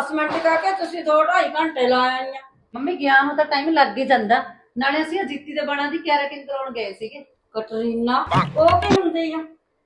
10 minute ਕਹਿ ਕੇ ਤੁਸੀਂ 2 2.5 ਘੰਟੇ ਲਾ ਆਈਆਂ ਮੰਮੀ ਗਿਆ ਨੂੰ ਤਾਂ ਟਾਈਮ ਲੱਗ ਹੀ ਜਾਂਦਾ। ਨਾਲੇ ਅਸੀਂ ਅਜੀਤੀ ਦੇ ਬਾਲਾਂ ਦੀ ਕੈਰਾਟਿਨ ਕਰਾਉਣ ਗਏ ਸੀਗੇ। ਕਟਰੀਨਾ ਉਹ ਕੀ ਹੁੰਦੀ ਆ?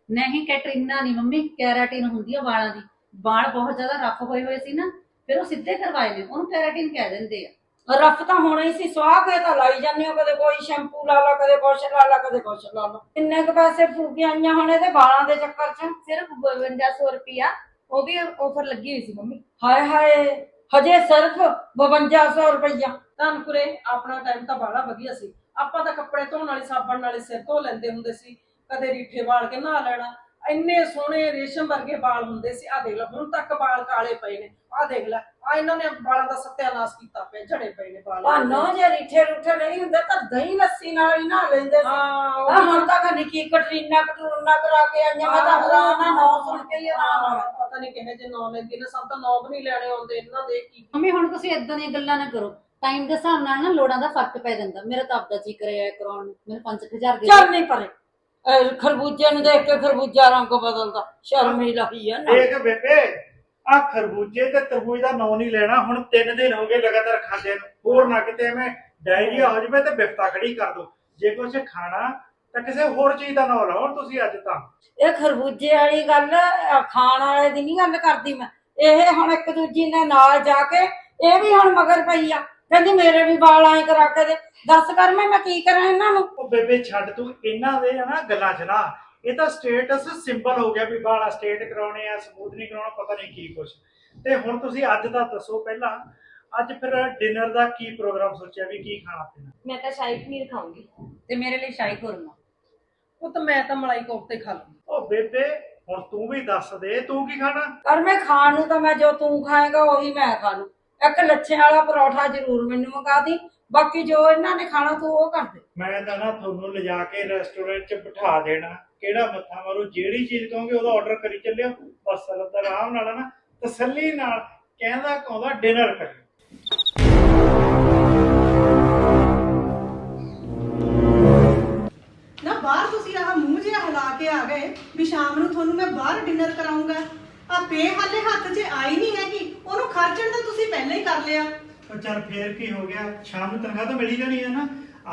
ਨਹੀਂ ਕੈਟਰੀਨਾ ਨਹੀਂ ਮੰਮੀ ਕੈਰਾਟਿਨ ਹੁੰਦੀ ਆ ਵਾਲਾਂ ਦੀ। ਵਾਲ ਬਹੁਤ ਜ਼ਿਆਦਾ ਰਫ ਹੋਏ ਹੋਏ ਸੀ ਨਾ ਫਿਰ ਉਹ ਸਿੱਧੇ ਕਰਵਾਏ ਨੇ ਉਹਨੂੰ ਕੈਰਾਟਿਨ ਕਹਿ ਦਿੰਦੇ ਆ। ਰਫ ਤਾਂ ਹੋਣਾ ਹੀ ਸੀ ਸਵਾਹ ਕੇ ਤਾਂ ਲਾਈ ਜਾਂਦੇ ਹੋ ਕਦੇ ਕੋਈ ਸ਼ੈਂਪੂ ਲਾ ਲਾ ਕਦੇ ਕੁਛ ਲਾ ਲਾ ਕਦੇ ਕੁਛ ਲਾ ਲਾ। ਕਿੰਨੇ ਕੁ ਪੈਸੇ ਫੂਕੇ ਆਈਆਂ ਹੁਣ ਇਹਦੇ ਵਾਲਾਂ ਦੇ ਚੱਕਰ 'ਚ? ਸਿਰਫ 5200 ਰੁਪਿਆ ਉਹ ਵੀ ਆਫਰ ਲੱਗੀ ਹੋਈ ਸੀ ਮੰਮੀ। ਹਾਏ ਹਾਏ, ਹਜੇ ਸਿਰਫ 5200 ਰੁਪਈਆ। ਧਨਪੁਰੇ ਆਪਣਾ ਟਾਈਮ ਤਾਂ ਬਾਹਲਾ ਵਧੀਆ ਸੀ। ਆਪਾਂ ਤਾਂ ਕੱਪੜੇ ਧੋਣ ਵਾਲੇ, ਸਾਬਣ ਨਾਲੇ ਸਿਰ ਧੋ ਲੈਂਦੇ ਹੁੰਦੇ ਸੀ। ਕਦੇ ਰੀਠੇ ਵਾਲ ਕੇ ਨਹਾ ਲੈਣਾ ਇੰਨੇ ਸੋਹਣੇ ਰੇਸ਼ਮ ਵਰਗੇ ਵਾਲ ਹੁੰਦੇ ਸੀ। ਆ ਦੇਖ ਲੈ ਹੁਣ ਤੱਕ ਵਾਲ ਕਾਲੇ ਪਏ ਨੇ। ਆ ਦੇਖ ਲੈ ਆ ਇਹਨਾਂ ਨੇ ਵਾਲਾਂ ਦਾ ਸਤਿਆਨਾਸ਼ ਕੀਤਾ ਪਿਆ ਝੜੇ ਪਏ ਨੇ ਵਾਲ। ਭਾਨੋ ਜੇ ਰੀਠੇ ਰੁੱਠੇ ਨਹੀਂ ਹੁੰਦੇ ਤਾਂ ਦਹੀਂ ਲੱਸੀ ਨਾਲ ਹੀ ਨਹਾ ਲੈਂਦੇ ਸੀ। ਹਾਂ ਹੁਣ ਤਾਂ ਕੀ ਕਟਰੀਨਾ ਕਟਰੂਨਾ ਕਰਾ ਕੇ ਆਈਆਂ ਮੈਂ ਤਾਂ ਹੈਰਾਨ ਆ ਨੌ ਸੁਣ ਕੇ ਹੀ ਹੈਰਾਨ ਆ। ਪਤਾ ਨਹੀਂ ਕਿਹੇ ਜੇ ਨਾਂ ਲੈਂਦੀ ਨੇ ਸਾਨੂੰ ਤਾਂ ਨਾਂ ਵੀ ਨਹੀਂ ਲੈਣੇ ਆਉਂਦੇ ਇਹਨਾਂ ਦੇ ਕੀ ਮੰਮੀ ਹੁਣ ਤੁਸੀਂ ਇਦਾਂ ਦੀਆਂ ਗੱਲਾਂ ਨਾ ਕਰੋ। ਟਾਈਮ ਦੇ ਹਿਸਾਬ ਨਾਲ ਨਾ ਲੋੜਾਂ ਦਾ ਫ਼ਰਕ ਪੈ ਜਾਂਦਾ। ਮੇਰਾ ਤਾਂ ਆਪਦਾ ਜੀ ਕਰਿਆ ਕਰਾਉਣ ਨੂੰ। ਮੈਨੂੰ 5000 ਦੇ ਚੱਲ ਨਹੀਂ ਪਰੇ। ਇਹ ਖਰਬੂਜੇ ਨੂੰ ਦੇਖ ਕੇ ਖਰਬੂਜਾ ਰੰਗ ਬਦਲਦਾ ਸ਼ਰਮ ਹੀ ਲੱਗੀ ਆ ਨਾ। ਦੇਖ ਬੇਬੇ ਆ ਖਰਬੂਜੇ ਤੇ ਤਰਬੂਜ ਦਾ ਨਾਂ ਨਹੀਂ ਲੈਣਾ ਹੁਣ ਤਿੰਨ ਦਿਨ ਹੋ ਗਏ ਲਗਾਤਾਰ ਖਾਂਦੇ ਨੂੰ। ਹੋਰ ਨਾ ਕਿਤੇ ਐਵੇਂ ਡਾਇਰੀਆ ਹੋ ਜਾਵੇ ਤੇ ਬਿਫਤਾ ਖੜੀ ਕਰ ਦੋ। ਜੇ ਕੁਝ ਖਾਣਾ ਤਾਂ ਕਿਸੇ ਹੋਰ ਚੀਜ਼ ਦਾ ਨਾਂ ਲਾਓ ਤੁਸੀਂ ਅੱਜ ਤਾਂ। ਇਹ ਖਰਬੂਜੇ ਵਾਲੀ ਗੱਲ ਅਹ, ਖਾਣ ਵਾਲੇ ਦੀ ਨਹੀਂ ਗੱਲ ਕਰਦੀ ਮੈਂ। ਇਹ ਹੁਣ ਇੱਕ ਦੂਜੀ ਨੇ ਨਾਲ ਜਾ ਕੇ ਇਹ ਵੀ ਹੁਣ ਮਗਰ ਪਈ ਆ। ਕਹਿੰਦੀ ਮੇਰੇ ਵੀ ਵਾਲ ਐਂ ਕਰਾ ਕੇ ਦੇ। ਦੱਸ ਕਰ ਮੈਂ ਮੈਂ ਕੀ ਕਰਾਂ ਇਹਨਾਂ ਨੂੰ? ਉਹ ਬੇਬੇ ਛੱਡ ਤੂੰ ਇਹਨਾਂ ਦੇ ਨਾ ਗੱਲਾਂ 'ਚ ਨਾ। ਇਹ ਤਾਂ ਸਟੇਟਸ ਸਿੰਬਲ ਹੋ ਗਿਆ ਵੀ ਬਾਲਾ ਸਟੇਟ ਕਰਾਉਣੇ ਆ ਸਮੂਥ ਨਹੀਂ ਕਰਾਉਣਾ ਪਤਾ ਨਹੀਂ ਕੀ ਕੁਛ। ਤੇ ਹੁਣ ਤੁਸੀਂ ਅੱਜ ਦਾ ਦੱਸੋ ਪਹਿਲਾਂ ਅੱਜ ਫਿਰ ਡਿਨਰ ਦਾ ਕੀ ਪ੍ਰੋਗਰਾਮ ਸੋਚਿਆ ਵੀ ਕੀ ਖਾਣਾ ਪੀਣਾ? ਮੈਂ ਤਾਂ ਸ਼ਾਹੀ ਪਨੀਰ ਖਾਊਂਗੀ। ਤੇ ਮੇਰੇ ਲਈ ਸ਼ਾਹੀ ਖੁਰਮਾ। ਉਹ ਤਾਂ ਮੈਂ ਤਾਂ ਮਲਾਈ ਕੋਫਤੇ ਖਾ ਲੂੰ ਉਹ ਬੇਬੇ ਹੁਣ ਤੂੰ ਵੀ ਦੱਸ ਦੇ ਤੂੰ ਕੀ ਖਾਣਾ? ਪਰ ਮੈਂ ਖਾਣ ਨੂੰ ਤਾਂ ਮੈਂ ਜੋ ਤੂੰ ਖਾਏਗਾ ਉਹੀ ਮੈਂ ਖਾ ਲੂ। ਇੱਕ ਲੱਛੇ ਵਾਲਾ ਪਰੌਠਾ ਜ਼ਰੂਰ ਮੈਨੂੰ ਮੰਗਾ ਦੀ। ਬਾਕੀ ਜੋ ਇਹਨਾਂ ਨੇ ਖਾਣਾ ਤੂੰ ਉਹ ਕਰ ਦੇ। ਮੈਂ ਤਾਂ ਨਾ ਤੁਹਾਨੂੰ ਲਿਜਾ ਕੇ ਰੈਸਟੋਰੈਂਟ 'ਚ ਬਿਠਾ ਦੇਣਾ। ਕਿਹੜਾ ਮੱਥਾ ਮਾਰੂ ਜਿਹੜੀ ਚੀਜ਼ ਕਹੋਗੇ ਉਹਦਾ ਆਰਡਰ ਕਰੀ ਚੱਲਿਓ। ਬਸ ਸਰਦ ਆਰਾਮ ਨਾਲ ਨਾ ਤਸੱਲੀ ਨਾਲ ਕਹਿੰਦਾ ਕਹੋਦਾ ਡਿਨਰ ਕਰੀ। ਨਾ ਬਾਹਰ ਤੁਸੀਂ ਆਹ ਮੂੰਹ ਜਿਹਾ ਹਿਲਾ ਕੇ ਆ ਗਏ ਵੀ ਸ਼ਾਮ ਨੂੰ ਤੁਹਾਨੂੰ ਮੈਂ ਬਾਹਰ ਡਿਨਰ ਕਰਾਉਂਗਾ ਆ ਪੇ ਹਾਲੇ ਹੱਥ 'ਚ ਆਈ ਨਹੀਂ ਹੈਗੀ ਉਹਨੂੰ ਖਰਚਣ ਦਾ ਤੁਸੀਂ ਪਹਿਲਾਂ ਹੀ ਕਰ ਲਿਆ। ਉਹ ਚੱਲ ਫੇਰ ਕੀ ਹੋ ਗਿਆ? ਸ਼ਾਮ ਨੂੰ ਤਨਖਾਹ ਤਾਂ ਮਿਲੀ ਜਾਣੀ ਹੈ ਨਾ।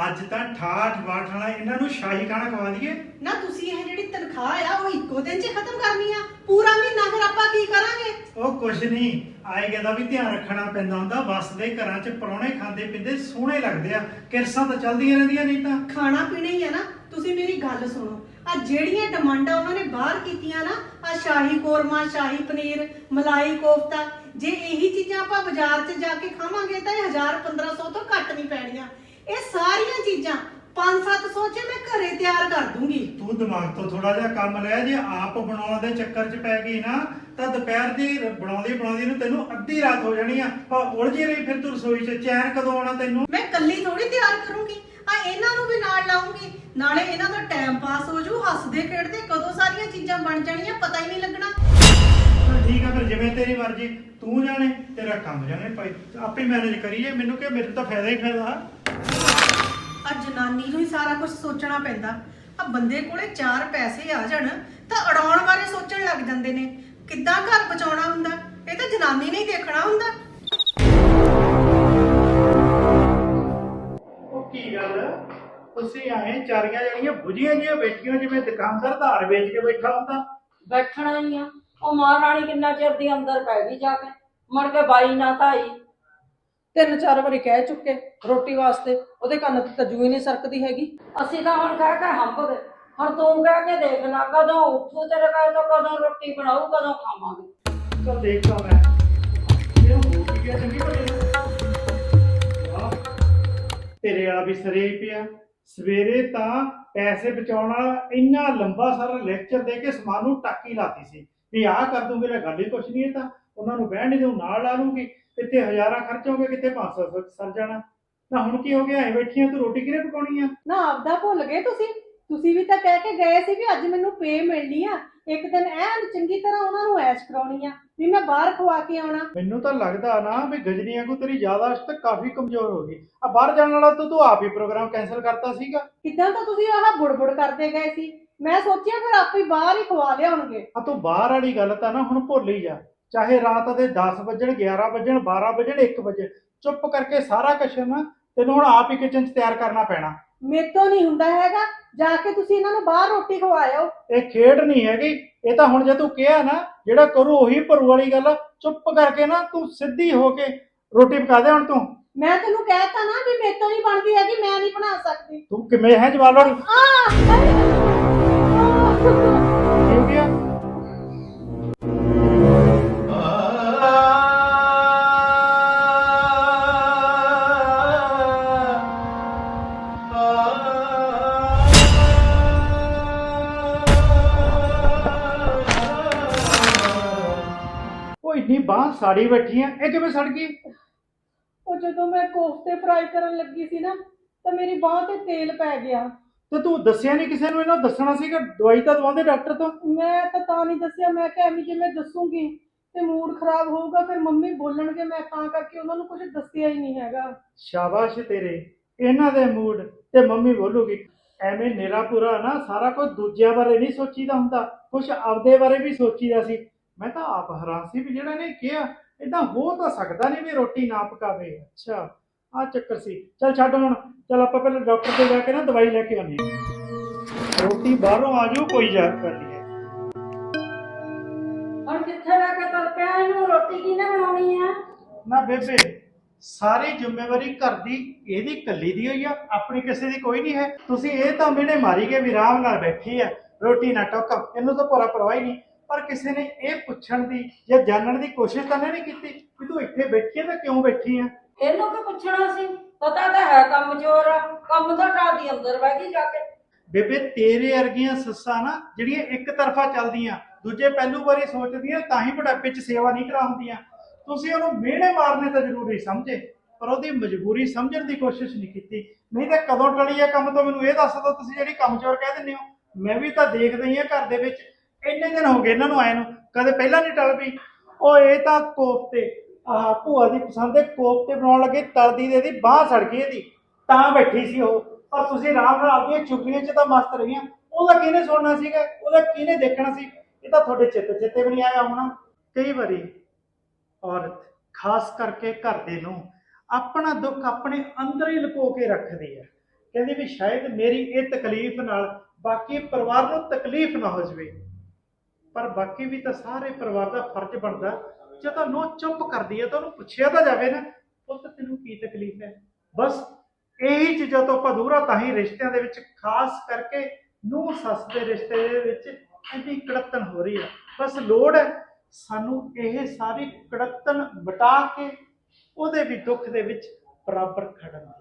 ਅੱਜ ਤਾਂ ਠਾਠ ਬਾਠ ਵਾਲਾ ਇਹਨਾਂ ਨੂੰ ਸ਼ਾਹੀ ਖਾਣਾ ਖਵਾ ਦਈਏ। ਨਾ ਤੁਸੀਂ ਇਹ ਜਿਹੜੀ ਤਨਖਾਹ ਆ ਉਹ ਇੱਕੋ ਦਿਨ 'ਚ ਖਤਮ ਕਰਨੀ ਆ। ਪੂਰਾ ਮਹੀਨਾ ਫਿਰ ਆਪਾਂ ਕੀ ਕਰਾਂਗੇ? ਉਹ ਕੁਛ ਨਹੀਂ। ਆਏਗਾ ਦਾ ਵੀ ਧਿਆਨ ਰੱਖਣਾ ਪੈਂਦਾ ਹੁੰਦਾ। ਵਸਦੇ ਘਰਾਂ 'ਚ ਪਰੌਣੇ ਖਾਂਦੇ ਪੀਂਦੇ ਸੋਹਣੇ ਲੱਗਦੇ ਆ। ਕਿਰਸਾਂ ਤਾਂ ਚੱਲਦੀਆਂ ਰਹਿੰਦੀਆਂ ਨਹੀਂ ਤਾਂ। ਖਾਣਾ ਪੀਣਾ ਹੀ ਆ ਨਾ। ਤੁਸੀਂ ਮੇਰੀ ਗੱਲ ਸੁਣੋ। ਆ ਜਿਹੜੀਆਂ ਡਿਮਾਂਡਾਂ ਉਹਨਾਂ ਨੇ ਬਾਹਰ ਕੀਤੀਆਂ ਨਾ, ਆ ਸ਼ਾਹੀ ਕੋਰਮਾ, ਸ਼ਾਹੀ ਪਨੀਰ, ਮਲਾਈ ਕੋਫਤਾ, ਜੇ ਇਹੀ ਚੀਜ਼ਾਂ ਆਪਾਂ ਬਾਜ਼ਾਰ 'ਚ ਜਾ ਕੇ ਖਾਵਾਂਗੇ ਤਾਂ ਇਹ 1000 1500 ਤੋਂ ਘੱਟ ਨਹੀਂ ਪੈਣੀਆਂ। ਇਹ ਸਾਰੀਆਂ ਚੀਜ਼ਾਂ 5-700 'ਚ ਮੈਂ ਘਰੇ ਤਿਆਰ ਕਰ ਦੂੰਗੀ। ਤੂੰ ਦਿਮਾਗ ਤੋਂ ਥੋੜਾ ਜਿਹਾ ਕੰਮ ਲੈ ਜੇ ਆਪ ਬਣਾਉਣ ਦੇ ਚੱਕਰ 'ਚ ਪੈ ਗਈ ਨਾ ਤਾਂ ਦੁਪਹਿਰ ਦੀ ਬਣਾਉਂਦੀ ਬਣਾਉਂਦੀ ਨੂੰ ਤੈਨੂੰ ਅੱਧੀ ਰਾਤ ਹੋ ਜਾਣੀ ਆ। ਪਰ ਉਲਝੀ ਰਹੀ ਫਿਰ ਤੂੰ ਰਸੋਈ 'ਚ। ਚੈਨ ਕਦੋਂ ਆਉਣਾ ਤੈਨੂੰ? ਮੈਂ ਕੱਲੀ ਥੋੜੀ ਤਿਆਰ ਕਰੂੰਗੀ। ਆ ਇਹਨਾਂ ਨੂੰ ਵੀ ਨਾਲ ਲਾਉਂਗੀ ਨਾਲੇ ਇਹਨਾਂ ਦਾ ਟਾਈਮ ਪਾਸ ਹੋ ਜੂ ਹੱਸਦੇ ਖੇਡਦੇ ਕਦੋਂ ਸਾਰੀਆਂ ਚੀਜ਼ਾਂ ਬਣ ਜਾਣੀਆਂ ਪਤਾ ਹੀ ਨਹੀਂ ਲੱਗਣਾ। ਚੱਲ ਠੀਕ ਆ ਫਿਰ ਜਿਵੇਂ ਤੇਰੀ ਮਰਜ਼ੀ। ਤੂੰ ਜਾਣੇ ਤੇਰਾ ਕੰਮ ਜਾਣੇ ਭਾਈ। ਆਪੇ ਮੈਨੇਜ ਕਰੀਏ। ਮੈਨੂੰ ਕਿ ਮੇਰੇ ਤਾਂ ਫਾਇਦਾ ਹੀ ਫਾਇਦਾ। ਆ ਜਨਾਨੀ ਨੂੰ ਹੀ ਸਾਰਾ ਕੁਝ ਸੋਚਣਾ ਪੈਂਦਾ। ਆ ਬੰਦੇ ਕੋਲੇ ਚਾਰ ਪੈਸੇ ਆ ਜਾਣ ਤਾਂ ਅੜਾਉਣ ਬਾਰੇ ਸੋਚਣ ਲੱਗ ਜਾਂਦੇ ਨੇ। ਕਿੱਦਾਂ ਘਰ ਬਚਾਉਣਾ ਹੁੰਦਾ? ਇਹ ਤਾਂ ਜਨਾਨੀ ਨੇ ਹੀ ਦੇਖਣਾ ਹੁੰਦਾ। ਉਹ ਕੀ ਗੱਲ? ਤੁਸੀਂ ਆਏ ਚਾਰੀਆਂ ਜਣੀਆਂ ਬੁਝੀਆਂ ਜੀਆਂ ਬੈਠੀਆਂ ਜਿਵੇਂ ਦੁਕਾਨਦਾਰ ਧਾਰ ਵੇਚ ਕੇ ਬੈਠਾ ਹੁੰਦਾ। ਬੈਠਣਾ ਹੀ ਆ। ਉਹ ਮਹਾਰਾਣੀ ਕਿੰਨਾ ਚਿਰ ਦੀ ਅੰਦਰ ਪੈ ਗਈ ਜਾ ਕੇ? ਮੁੜ ਕੇ ਬਾਈ ਨਾ ਧਾਈ। ਤਿੰਨ ਚਾਰ ਵਾਰੀ ਕਹਿ ਚੁੱਕੇ ਰੋਟੀ ਵਾਸਤੇ ਉਹਦੇ ਕੰਨ ਤੇ ਤਾਂ ਜੂਈ ਨਹੀਂ ਸਰਕਦੀ ਹੈਗੀ। ਅਸੀਂ ਤਾਂ ਹੁਣ ਕਹਿ ਕੇ ਹੰਬ ਗਏ ਹੁਣ ਤੂੰ ਕਹਿ ਕੇ ਦੇਖ ਲੈ ਕਦੋਂ ਉੱਠੂ ਤੇਰੇ ਕਹੇ ਤੋਂ ਕਦੋਂ ਰੋਟੀ ਬਣਾਉ ਕਦੋਂ ਖਾਵਾਂਗੇ। ਚਲ ਦੇਖਦਾ ਮੈਂ। ਇਹ ਹੋ ਕੀ ਗਿਆ ਚੰਗੀ ਭਲੀ ਨੂੰ। ਵਾਹ। ਤੇਰੇ ਵਾਲਾ ਵੀ ਸਰੇ ਹੀ ਪਿਆ। ਸਵੇਰੇ ਤਾਂ ਪੈਸੇ ਬਚਾਉਣ ਵਾਲਾ ਇੰਨਾ ਲੰਬਾ ਸਾਰਾ ਲੈਕਚਰ ਦੇ ਕੇ ਸਮਾਨ ਨੂੰ ਟਾਕੀ ਲਾਤੀ ਸੀ। ਵੀ ਆਹ ਕਰ ਦੂੰਗੇ ਲੈ ਗੱਲ ਹੀ ਕੁਛ ਨਹੀਂ ਇਹ ਤਾਂ। ਉਹਨਾਂ ਨੂੰ ਬਹਿਣ ਨਹੀਂ ਦਿਓ ਨਾਲ ਲਾ ਲੂਗੀ ਕਿਤੇ ਹਜ਼ਾਰਾਂ ਖਰਚ ਹੋਗੇ ਕਿਤੇ 500 ਸਰ ਜਾਣਾ। ਨਾ ਹੁਣ ਕੀ ਹੋ ਗਿਆ? ਐ ਬੈਠੀਆਂ ਤੂੰ ਰੋਟੀ ਕਿਹਨੇ ਪਕਾਉਣੀ ਆ? ਨਾ ਆਪਦਾ ਭੁੱਲ ਗਏ ਤੁਸੀਂ। ਤੁਸੀਂ ਵੀ ਤਾਂ ਕਹਿ ਕੇ ਗਏ ਸੀ ਵੀ ਅੱਜ ਮੈਨੂੰ ਪੇ ਮਿਲਣੀ ਆ। ਇੱਕ ਦਿਨ ਐਨ ਚੰਗੀ ਤਰ੍ਹਾਂ ਉਹਨਾਂ ਨੂੰ ਐਸ਼ ਕਰਾਉਣੀ ਆ ਵੀ ਮੈਂ ਬਾਹਰ ਖਵਾ ਕੇ ਆਉਣਾ। ਮੈਨੂੰ ਤਾਂ ਲੱਗਦਾ ਨਾ ਵੀ ਗਜਨੀਆਂ ਕੋ ਤੇਰੀ ਯਾਦਾਸ਼ਤ ਕਾਫੀ ਕਮਜ਼ੋਰ ਹੋ ਗਈ। ਆ ਬਾਹਰ ਜਾਣ ਵਾਲਾ ਤਾਂ ਤੂੰ ਆਪ ਹੀ ਪ੍ਰੋਗਰਾਮ ਕੈਨਸਲ ਕਰਤਾ ਸੀਗਾ। ਕਿਦਾਂ ਤਾਂ ਤੁਸੀਂ ਆਹ ਬੁੜਬੁੜ ਕਰਦੇ ਗਏ ਸੀ? ਮੈਂ ਸੋਚਿਆ ਫਿਰ ਆਪੇ ਬਾਹਰ ਹੀ ਖਵਾ ਲਿਆਉਣਗੇ। ਆ ਤੂੰ ਬਾਹਰ ਵਾਲੀ ਗੱਲ ਤਾਂ ਨਾ ਹੁਣ ਭੁੱਲ ਹੀ ਜਾ। ਚਾਹੇ ਰਾਤ ਦੇ 10 ਵਜਣ 11 ਵਜਣ 12 ਵਜਣ 1 ਵਜੇ ਚੁੱਪ ਕਰਕੇ ਸਾਰਾ ਕੁਛ ਨਾ ਤੈਨੂੰ ਹੁਣ ਆਪ ਹੀ ਕਿਚਨ 'ਚ ਤਿਆਰ ਕਰਨਾ ਪੈਣਾ। ਮੇਰੇ ਤੋਂ ਨਹੀਂ ਹੁੰਦਾ ਹੈਗਾ ਜਾ ਕੇ ਤੁਸੀਂ ਇਹਨਾਂ ਨੂੰ ਬਾਹਰ ਰੋਟੀ ਖਵਾਇਓ। ਇਹ ਖੇਡ ਨਹੀਂ ਹੈਗੀ ਇਹ ਤਾਂ ਹੁਣ ਜੇ ਤੂੰ ਕਿਹਾ ਨਾ ਜਿਹੜਾ ਕਰੂ ਉਹੀ ਭਰੂ ਵਾਲੀ ਗੱਲ। ਚੁੱਪ ਕਰਕੇ ਨਾ ਤੂੰ ਸਿੱਧੀ ਹੋ ਕੇ ਰੋਟੀ ਪਕਾ ਦੇ ਹੁਣ ਤੂੰ। ਮੈਂ ਤੈਨੂੰ ਕਹਿਤਾ ਨਾ ਵੀ ਮੇਰੇ ਤੋਂ ਨਹੀਂ ਬਣਦੀ ਹੈਗੀ ਮੈਂ ਨਹੀਂ ਬਣਾ ਸਕਦੀ। ਤੂੰ ਕਿਵੇਂ ਹੈ ਹੋ ਗਿਆ ਬਾਹ ਸਾੜੀ ਬੈਠੀ ਆ ਇਹ ਕਿਵੇਂ ਸੜ ਗਈ? ਉਹ ਜਦੋਂ ਮੈਂ ਕੋਫਤੇ ਫਰਾਈ ਕਰਨ ਲੱਗੀ ਸੀ ਨਾ ਤਾਂ ਮੇਰੀ ਬਾਹ ਤੇ ਤੇਲ ਪੈ ਗਿਆ। ਤੇ ਤੂੰ ਦੱਸਿਆ ਨਹੀਂ ਕਿਸੇ ਨੂੰ ਇਹਨਾਂ ਦੱਸਣਾ ਸੀਗਾ ਦਵਾਈ ਤਾਂ ਦਵਾਉਂਦੇ ਡਾਕਟਰ ਤੋਂ? ਮੈਂ ਤਾਂ ਤਾਂ ਨਹੀਂ ਦੱਸਿਆ ਮੈਂ ਕਿਹਾ ਐਵੇਂ ਜੇ ਮੈਂ ਦੱਸੂਗੀ ਤੇ ਮੂਡ ਖਰਾਬ ਹੋਊਗਾ ਫਿਰ ਮੰਮੀ ਬੋਲਣਗੇ ਮੈਂ ਤਾਂ ਕਰਕੇ ਉਹਨਾਂ ਨੂੰ ਕੁਝ ਦੱਸਿਆ ਹੀ ਨਹੀਂ ਹੈਗਾ। ਸ਼ਾਬਾਸ਼ ਤੇਰੇ ਇਹਨਾਂ ਦੇ ਮੂਡ ਤੇ ਮੰਮੀ ਬੋਲੂਗੀ ਐਵੇਂ ਨੇਰਾ ਪੂਰਾ ਨਾ ਸਾਰਾ ਕੁਝ ਦੂਜਿਆਂ ਬਾਰੇ ਨਹੀਂ ਸੋਚੀਦਾ ਹੁੰਦਾ ਕੁਝ ਆਪਦੇ ਬਾਰੇ ਵੀ ਸੋਚੀਦਾ ਸੀ। ਮੈਂ ਤਾਂ ਆਪ ਹੈਰਾਨ ਸੀ ਵੀ ਜਿਹੜਾ ਨੇ ਕਿਹਾ ਇਦਾਂ ਹੋ ਤਾਂ ਸਕਦਾ ਨਹੀਂ ਵੀ ਰੋਟੀ ਨਾ ਪਕਾਵੇ। ਅੱਛਾ ਆ ਚੱਕਰ ਸੀ। ਚੱਲ ਛੱਡ ਹੁਣ ਚੱਲ ਆਪਾਂ ਪਹਿਲਾਂ ਡਾਕਟਰ ਕੋਲ ਜਾ ਕੇ ਨਾ ਦਵਾਈ ਲੈ ਕੇ ਆਉਂਦੇ ਹਾਂ। ਰੋਟੀ ਬਾਹਰੋਂ ਆ ਜਾਊ ਕੋਈ ਯਾਦ ਕਰ ਲਈਏ ਹੁਣ ਕਿੱਥੇ ਲੈ ਕੇ ਤੁਰ ਪਿਆ ਇਹਨੂੰ? ਰੋਟੀ ਕਿਹਨੇ ਬਣਾਉਣੀ ਆ? ਨਾ ਬੇਬੇ ਸਾਰੀ ਜ਼ਿੰਮੇਵਾਰੀ ਘਰ ਦੀ ਇਹਦੀ ਕੱਲੀ ਦੀ ਹੋਈ ਆ ਆਪਣੀ ਕਿਸੇ ਦੀ ਕੋਈ ਨਹੀਂ ਹੈ। ਤੁਸੀਂ ਇਹ ਤਾਂ ਮਿਹਣੇ ਮਾਰੀ ਗਏ ਵੀ ਆਰਾਮ ਨਾਲ ਬੈਠੀ ਆ। ਰੋਟੀ ਨਾ ਟੋਕ ਇਹਨੂੰ ਤਾਂ ਪੂਰਾ ਪਰਵਾਹ ਹੀ ਨਹੀਂ। ਪਰ ਕਿਸੇ ਨੇ ਇਹ ਪੁੱਛਣ ਦੀ ਜਾਂ ਜਾਣਨ ਦੀ ਕੋਸ਼ਿਸ਼ ਤਾਂ ਨਹੀਂ ਕੀਤੀ ਵੀ ਤੂੰ ਇੱਥੇ ਬੈਠੀ ਤਾਂ ਕਿਉਂ ਬੈਠੀ ਆ ਇਹਨੂੰ ਕੀ ਪੁੱਛਣਾ ਸੀ? ਪਤਾ ਤਾਂ ਹੈ ਕੰਮ ਚੋਰ ਆ। ਕੰਮ ਤਾਂ ਢਾਦੀ ਅੰਦਰ ਬਹਿ ਗਈ ਜਾ ਕੇ। ਬੇਬੇ ਤੇਰੇ ਵਰਗੀਆਂ ਸੱਸਾਂ ਨਾ ਜਿਹੜੀਆਂ ਇੱਕ ਤਰਫਾ ਚੱਲਦੀਆਂ ਦੂਜੇ ਪਹਿਲੂ ਬਾਰੇ ਸੋਚਦੀਆਂ ਤਾਂ ਹੀ ਬੁਢਾਪੇ 'ਚ ਸੇਵਾ ਨਹੀਂ ਕਰਾਉਂਦੀਆਂ। ਤੁਸੀਂ ਉਹਨੂੰ ਮਿਹਣੇ ਮਾਰਨੇ ਤਾਂ ਜ਼ਰੂਰੀ ਸਮਝੇ ਪਰ ਉਹਦੀ ਮਜਬੂਰੀ ਸਮਝਣ ਦੀ ਕੋਸ਼ਿਸ਼ ਨਹੀਂ ਕੀਤੀ। ਨਹੀਂ ਤਾਂ ਕਦੋਂ ਟਲੀ ਆ ਕੰਮ ਤੋਂ? ਮੈਨੂੰ ਇਹ ਦੱਸ ਦਿਓ ਤੁਸੀਂ ਜਿਹੜੀ ਕੰਮ ਚੋਰ ਕਹਿ ਦਿੰਦੇ ਹੋ। ਮੈਂ ਵੀ ਤਾਂ ਦੇਖਦਾ ਹੀ ਘਰ ਦੇ ਵਿੱਚ ਇੰਨੇ ਦਿਨ ਹੋ ਗਏ ਇਹਨਾਂ ਨੂੰ ਆਏ ਨੂੰ, ਕਦੇ ਪਹਿਲਾਂ ਨਹੀਂ ਟਲ ਪਈ। ਉਹ ਇਹ ਤਾਂ ਕੋਫਤੇ, ਆਹ ਭੂਆ ਦੀ ਪਸੰਦ ਦੇ ਕੋਫਤੇ ਬਣਾਉਣ ਲੱਗੇ, ਤਲਦੀ ਦੇ ਦੀ, ਬਾਹ ਸੜ ਗਈ ਇਹਦੀ। ਤਾਂ ਬੈਠੀ ਸੀ ਉਹ। ਪਰ ਤੁਸੀਂ ਆਰਾਮ ਨਾਲ ਆਪਣੀਆਂ ਚੁਗਲੀਆਂ 'ਚ ਤਾਂ ਮਸਤ ਰਹੀਆਂ। ਉਹਦਾ ਕਿਹਨੇ ਸੁਣਨਾ ਸੀਗਾ? ਉਹਦਾ ਕਿਹਨੇ ਦੇਖਣਾ ਸੀ? ਇਹ ਤਾਂ ਤੁਹਾਡੇ ਚਿੱਤ ਚਿੱਤੇ ਵੀ ਨਹੀਂ ਆਇਆ ਹੋਣਾ। ਕਈ ਵਾਰੀ ਔਰਤ, ਖਾਸ ਕਰਕੇ ਘਰ ਦੇ ਨੂੰ, ਆਪਣਾ ਦੁੱਖ ਆਪਣੇ ਅੰਦਰ ਹੀ ਲੁਕੋ ਕੇ ਰੱਖਦੀ ਹੈ। ਕਹਿੰਦੀ ਵੀ ਸ਼ਾਇਦ ਮੇਰੀ ਇਹ ਤਕਲੀਫ ਨਾਲ ਬਾਕੀ ਪਰਿਵਾਰ ਨੂੰ ਤਕਲੀਫ ਨਾ ਹੋ ਜਾਵੇ। ਪਰ ਬਾਕੀ ਵੀ ਤਾਂ ਸਾਰੇ ਪਰਿਵਾਰ ਦਾ ਫਰਜ਼ ਬਣਦਾ ਜਦੋਂ ਤੁਹਾਨੂੰ ਚੁੱਪ ਕਰਦੀ ਹੈ ਤਾਂ ਉਹਨੂੰ ਪੁੱਛਿਆ ਤਾਂ ਜਾਵੇ ਨਾ, ਪੁੱਤ, ਤੈਨੂੰ ਕੀ ਤਕਲੀਫ ਹੈ? ਬਸ ਇਹੀ ਚੀਜ਼ਾਂ ਤੋਂ ਆਪਾਂ ਦੂਰ ਆ ਤਾਂ ਹੀ ਰਿਸ਼ਤਿਆਂ ਦੇ ਵਿੱਚ ਖਾਸ ਕਰਕੇ ਨੂੰ ਸੱਸ ਦੇ ਰਿਸ਼ਤੇ ਦੇ ਵਿੱਚ ਇੰਨੀ ਕੜਤਨ ਹੋ ਰਹੀ ਹੈ। ਬਸ ਲੋੜ ਹੈ ਸਾਨੂੰ ਇਹ ਸਾਰੀ ਕੜਤਨ ਵਟਾ ਕੇ ਉਹਦੇ ਵੀ ਦੁੱਖ ਦੇ ਵਿੱਚ ਬਰਾਬਰ ਖੜਨ ਦੀ।